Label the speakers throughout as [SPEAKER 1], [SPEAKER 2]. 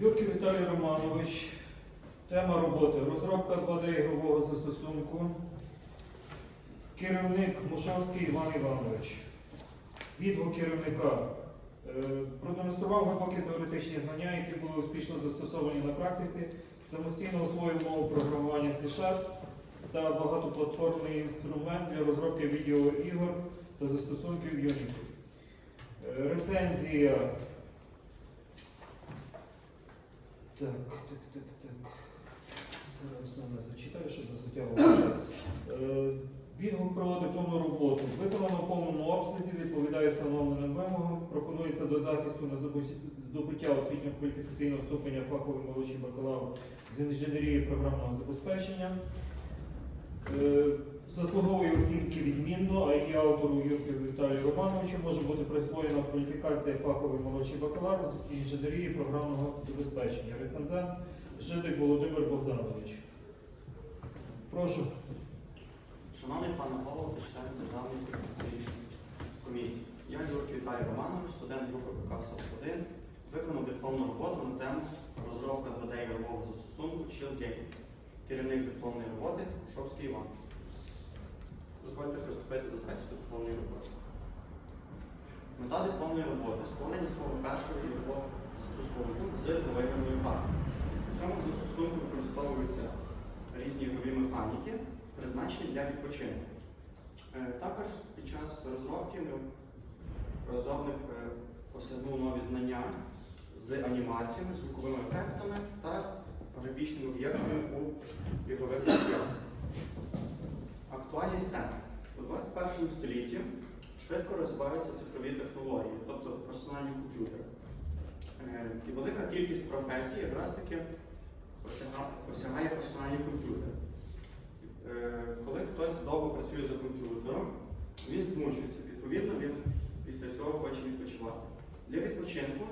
[SPEAKER 1] Юрків Віталій Романович. Тема роботи. Розробка 2D ігрового застосунку. Керівник Мушавський Іван Іванович. Відгук керівника. Е, Продемонстрував глибокі теоретичні знання, які були успішно застосовані на практиці, самостійно освоїв мову програмування C-Sharp та багатоплатформний інструмент для розробки відеоігор та застосунків Unity. Е, Рецензія. Так, так, так, так. Зараз основне зачитаю, щоб не затягувати час. Е, Відгук про дипломну роботу. Виконано в повному обсязі, відповідає встановленим вимогам. Пропонується до захисту на здобуття освітньо-кваліфікаційного ступеня фаховий молодший бакалавр з інженерії програмного забезпечення. Заслуговує оцінки відмінно, а її автору Юрію Віталію Романовичу може бути присвоєна кваліфікація фаховий молодший бакалавр з інженерії програмного забезпечення. Рецензент Жидик Володимир Богданович. Прошу.
[SPEAKER 2] Шановний пане голово та члени Державної комісії комісії. Я Юрій Віталій Романович, студент групи ПК 41, виконав дипломну роботу на тему розробка 2D ігрового застосунку Chill Керівник дипломної роботи Шовський Іван. Дозвольте приступити до захисту дипломної роботи. Мета дипломної роботи створення свого першого ігрового застосунку з двовимірною графікою. У цьому застосунку використовуються різні ігрові механіки, призначені для відпочинку. Е, Також під час розробки розробник е, осягнув нові знання з анімаціями, звуковими ефектами та графічними об'єктами у ігрових життях. Актуальність теми. У 21 столітті швидко розвиваються цифрові технології, тобто персональні комп'ютери. Е, І велика кількість професій якраз таки осяга- осягає персональні комп'ютери. Е, Коли хтось довго працює за комп'ютером, він змушується. Відповідно, він після цього хоче відпочивати. Для відпочинку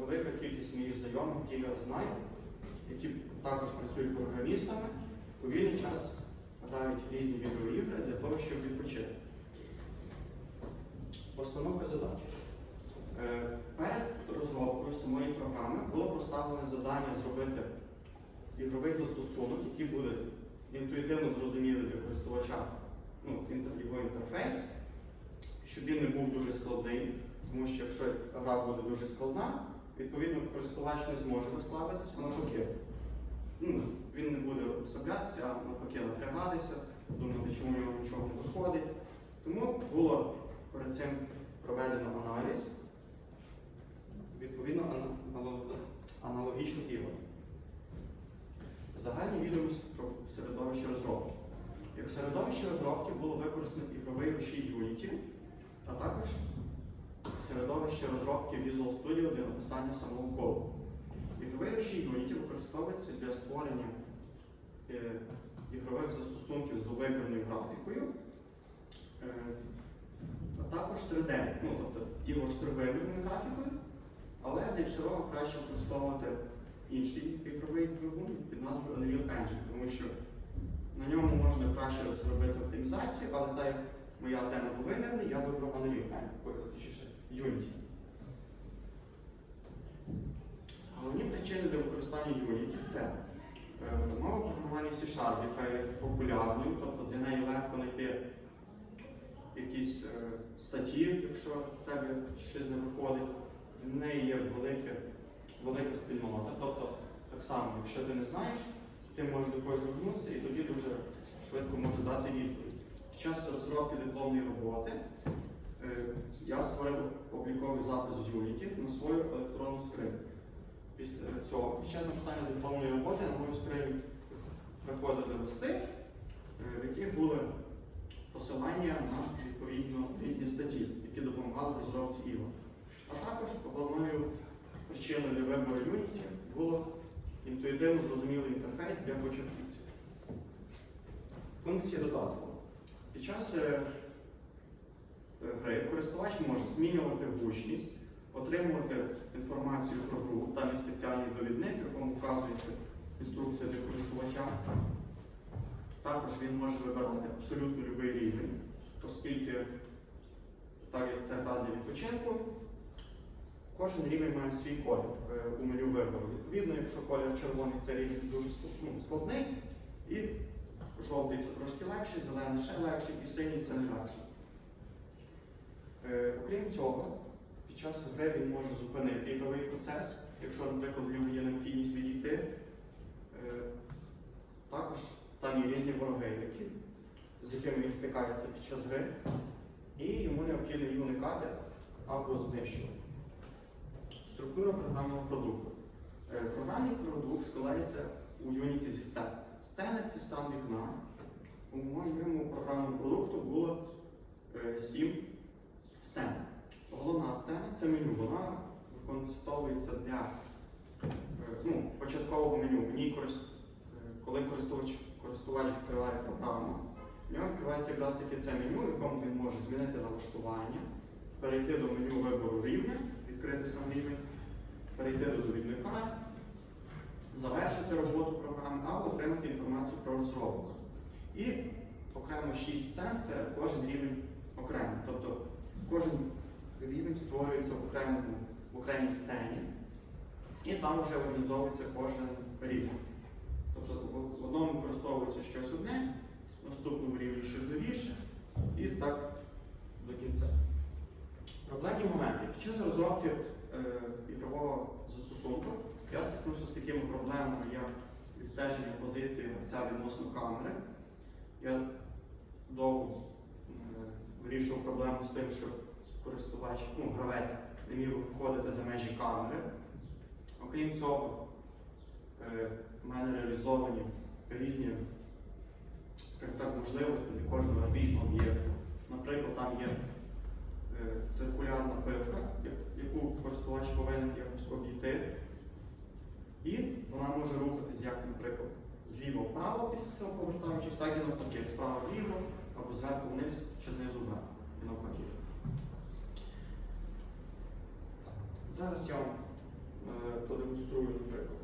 [SPEAKER 2] велика кількість моїх знайомих, які я знаю, які також працюють програмістами, у вільний час грають різні відеоігри для того, щоб відпочити. Постановка задач. Е, Перед розробкою самої програми було поставлене завдання зробити ігровий застосунок, який буде інтуїтивно зрозумілий для користувача ну, його інтерфейс, щоб він не був дуже складний, тому що якщо гра буде дуже складна, відповідно користувач не зможе розслабитися, навпаки. Ну, він не буде розслаблятися, а навпаки напрягатися, думати, чому в нього нічого не виходить. Тому було перед цим проведено аналіз, відповідно ана- ано- ігор. Загальні відомості про середовище розробки. Як середовище розробки було використано ігровий рушій Unity, а також середовище розробки Visual Studio для написання самого коду. Використовується для створення е, ігрових застосунків з двовимірною графікою, е, а також 3D, ну, тобто ігор з тривимірною графікою, але для цього краще використовувати інший ігровий двигун під назвою Unreal Engine, тому що на ньому можна краще зробити оптимізацію, але так як моя тема двовимірна, я вибрав Unreal Engine, точніше, Unity. Головні причини для використання Unity це е, мова програмування C-Sharp, яка є популярною, тобто для неї легко знайти якісь е, статті, якщо в тебе щось не виходить. В неї є велике, велика спільнота. Тобто, так само, якщо ти не знаєш, ти можеш до когось звернутися і тоді дуже швидко можу дати відповідь. Під час розробки дипломної роботи е, я створив обліковий запис Unity на свою електронну скриньку. Після цього, під час написання дипломної роботи на мою скриню приходили листи, е, в яких були посилання на відповідно різні статті, які допомагали розробці ігор. А також головною причиною для вибору Unity було інтуїтивно зрозумілий інтерфейс для початківців. Функції додатку. Під час е, е, гри користувач може змінювати гучність, отримувати інформацію про гру, там є спеціальний довідник, в якому вказується інструкція для користувача. Також він може вибирати абсолютно будь-який рівень, оскільки, так як це для відпочинку, Кожен рівень має свій колір е, у меню вибору. Відповідно, якщо колір червоний це рівень дуже ну, складний, і жовтий це трошки легший, зелений ще легший, і синій це не легший. Е, Окрім цього, під час гри він може зупинити ігровий процес, якщо, наприклад, в нього є необхідність відійти. Е, Також там є різні вороги, з якими він стикається під час гри, і йому необхідно їх уникати або знищувати. Структура програмного продукту. Е, Програмний продукт складається у Unity зі сцен. Сцена це стан вікна. У моєму програмному продукту було е, сім сцен. Головна сцена це меню. Вона використовується для е, ну, початкового меню. В корист... е, коли користувач, користувач відкриває програму, в нього відкривається якраз таки це меню, в якому він може змінити налаштування, перейти до меню вибору рівня, відкрити сам рівень, перейти до довідника, завершити роботу програми або отримати інформацію про розробку. І окремо 6 сцен це кожен рівень окремо. Тобто кожен рівень створюється в, окремому, в окремій сцені, і там вже організовується кожен рівень. Тобто в- одному використовується щось одне, в наступному рівні щось новіше, і так до кінця. Проблемні моменти. Під час розробки е, ігрового застосунку я стикнувся з такими проблемами, як відстеження позиції гравця відносно камери. Я довго е, вирішував проблему з тим, що користувач, ну, гравець не міг виходити за межі камери. Окрім цього, е, в мене реалізовані різні так, можливості для кожного графічного об'єкту. Наприклад, там є е, циркулярна пилка, яку користувач повинен якось обійти. І вона може рухатись як, наприклад, зліва вправо після цього повертаючись, так і навпаки, справа вліво, або зверху вниз чи знизу вверх. І навпаки. Зараз я вам е, продемонструю, наприклад,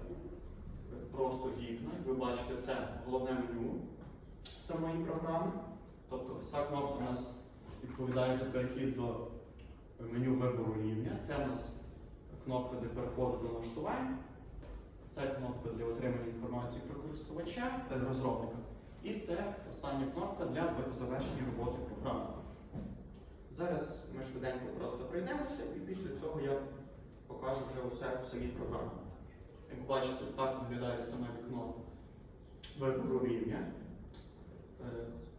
[SPEAKER 2] просто вікна. Ви бачите, це головне меню самої програми. Тобто ця кнопка у нас відповідає за перехід до меню вибору рівня. Це у нас кнопка для переходу до налаштувань. Це кнопка для отримання інформації про користувача та розробника. І це остання кнопка для завершення роботи програми. Зараз ми швиденько просто пройдемося і після цього я покажу вже усе в самій програмі. Як бачите, так виглядає саме вікно вибору рівня. Е,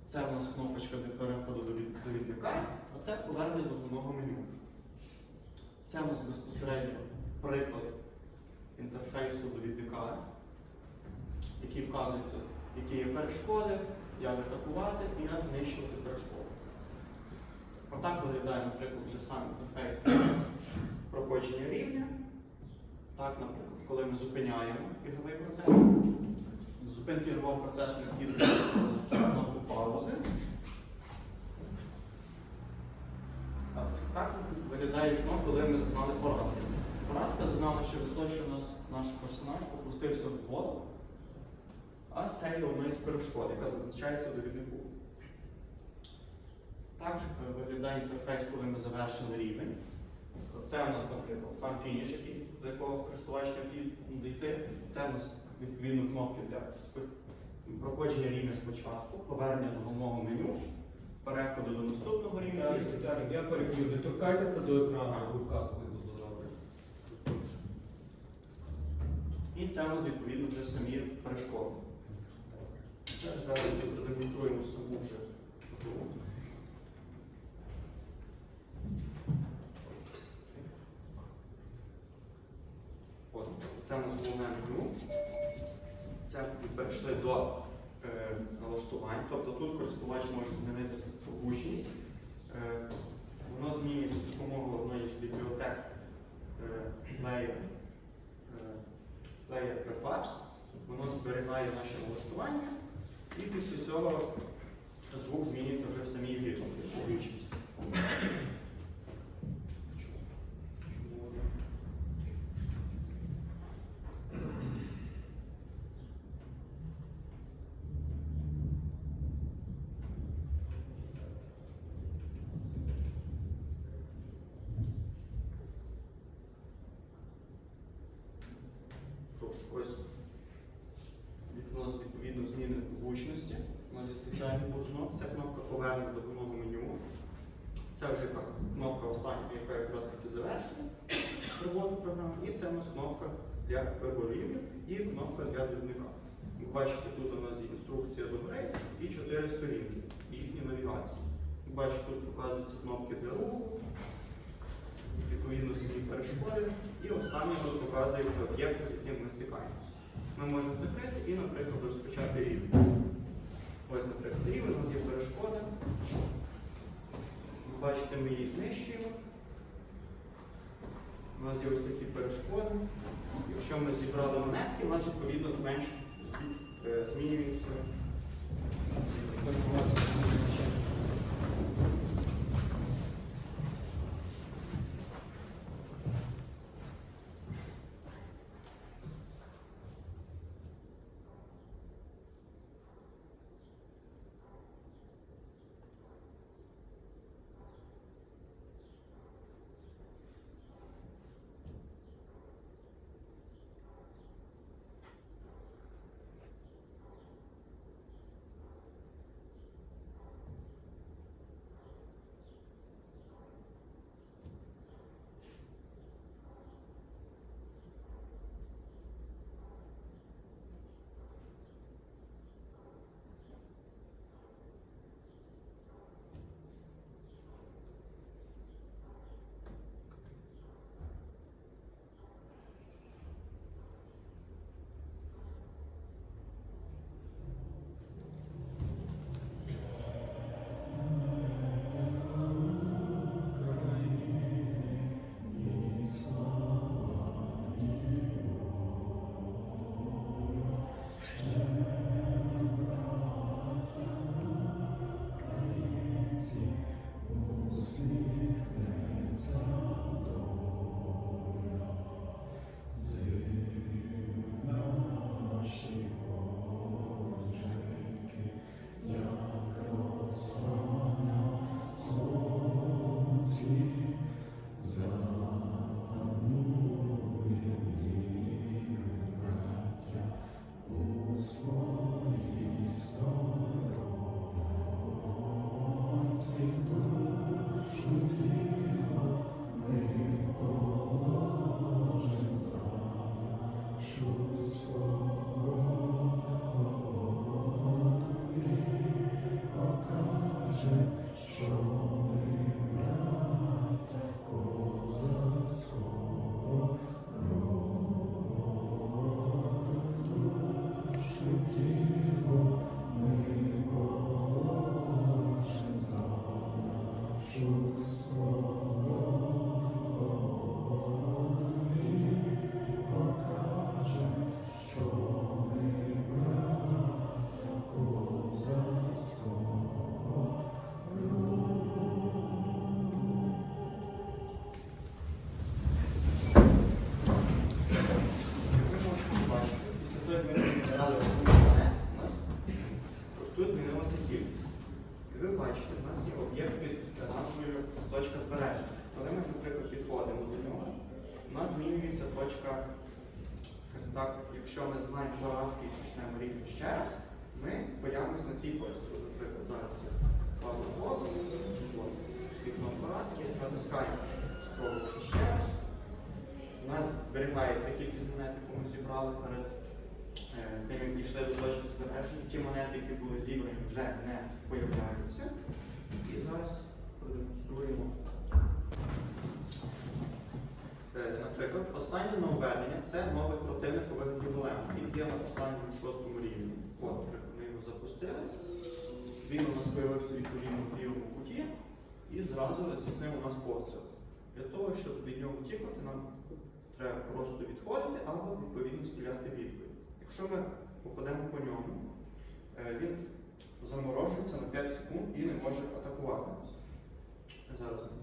[SPEAKER 2] Це у нас кнопочка для переходу до від- довідника, а це повернення до головного меню. Це у нас безпосередньо приклад інтерфейсу довідника, який вказується, які є перешкоди, як атакувати і як знищувати перешкоди. Отак виглядає, наприклад, вже сам інтерфейс під проходження рівня. Так, наприклад, коли ми зупиняємо ігровий процес. До Зупинки ігрового процесу необхідно кнопку паузи. Так, виглядає вікно, коли ми зазнали поразки. Поразка зазнала через те, що нас наш персонаж опустився в воду, а це є одна із перешкод, яка зазначається в довіднику. Також е, виглядає інтерфейс, коли ми завершили рівень. Це у нас, наприклад, сам фініш, який, до якого користувач необхідно дійти. Це у нас відповідно кнопки для проходження рівня спочатку, повернення до головного меню, переходу до наступного рівня.
[SPEAKER 3] Я, переб'ю, не торкайтеся до екрану, рука буде добре.
[SPEAKER 2] І це у нас відповідно вже самі перешкоди. Зараз продемонструємо саму вже це головне меню. Це ми перейшли до е, налаштувань. Тобто тут користувач може змінити гучність. Е, воно змінюється з допомогою одної з бібліотек е, Player, е, Player Prefabs. Воно зберігає наші налаштування. І після цього звук змінюється вже в самій грі, тобто гучність. Чому воно? ось вікно з відповідно зміни гучності. У нас є спеціальний бурзнок, це кнопка повернення допомоги меню. Це вже яка кнопка остання, яка якраз таки завершує роботу програми. І це у нас кнопка рівня і кнопка для дрібника. Ви бачите, тут у нас є інструкція до гри і чотири сторінки їхні навігації. Ви бачите, тут показуються кнопки для руху, відповідно самі перешкоди. І останнє тут показується об'єкти, з яким ми стикаємося. Ми можемо закрити і, наприклад, розпочати рівень. Ось, наприклад, рівень, у нас є перешкода. Ви бачите, ми її знищуємо. У нас є ось такі перешкоди. Якщо ми зібрали монетки, у нас відповідно зменш- е, змінюється. Як ви так, якщо ми знаємо поразки і почнемо рівень ще раз, ми появимось на цій точці. Наприклад, зараз я кладу воду, вікно поразки, натискаємо спробувати ще раз. У нас зберігається кількість монет, яку ми зібрали перед е, тим, як дійшли до точки збереження. Ті монети, які були зібрані, вже не появляються. І зараз продемонструємо. Е, Наприклад, останнє нововведення це новий противник у вигляді голема. Він є на останньому шостому рівні. От, ми його запустили. Він у нас з'явився відповідно в лівому куті і зразу здійснив у нас постріл. Для того, щоб від нього утікати, нам треба просто відходити або відповідно стріляти відповідь. Якщо ми попадемо по ньому, е, він заморожується на 5 секунд і не може атакувати нас. Зараз. ми-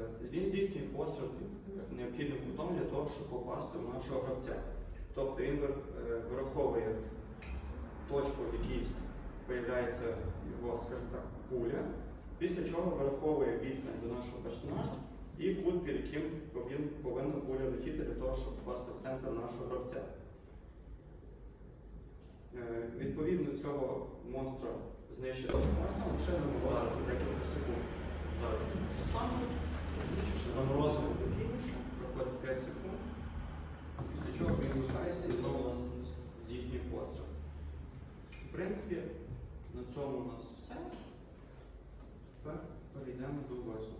[SPEAKER 2] Е, він здійснює постріл необхідним кутом для того, щоб попасти в нашого гравця. Тобто він е, вираховує точку, в якій з'являється його, скажімо так, пуля, після чого враховує відстань до нашого персонажа і кут, під яким він повинен пуля летіти для того, щоб попасти в центр нашого гравця. Е, відповідно цього монстра знищити можна, лише замовляти декілька секунд. Зараз стану. Ще заморозити проходить 5 секунд. Після чого він вмикається і знову нас здійснює постріл. В принципі, на цьому у нас все. Тепер перейдемо до висновку.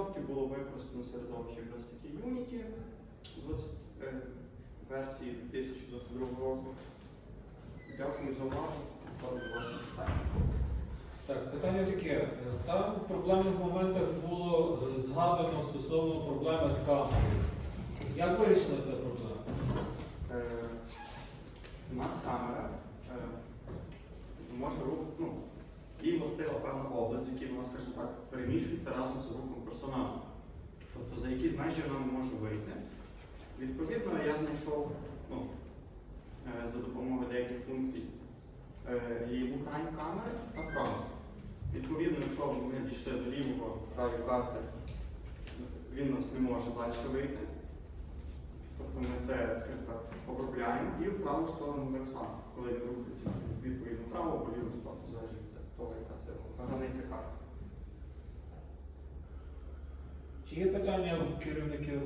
[SPEAKER 2] 100% було використано середовище якраз такі Unity 20, версії 2022 року. Дякую за увагу.
[SPEAKER 3] Так, питання таке. Там в проблемних моментах було е, згадано стосовно проблеми з камерою. Як вирішена ця проблема?
[SPEAKER 2] Е, У нас камера е, може рухати. Ну, їй властива певна область, в якій вона, скажімо так, переміщується разом з рухом персонажа. Тобто за якісь межі вона не може вийти. Відповідно, я знайшов ну, е, за допомогою деяких функцій е, ліву крайню камери та праву. Відповідно, якщо ми дійшли до лівого краю карти, він нас не може далі вийти. Тобто ми це, скажімо так, обробляємо і в праву сторону так само, коли він рухається відповідно вправо або ліву сторону, залежить того, це границя карти.
[SPEAKER 3] Чи є питання у керівників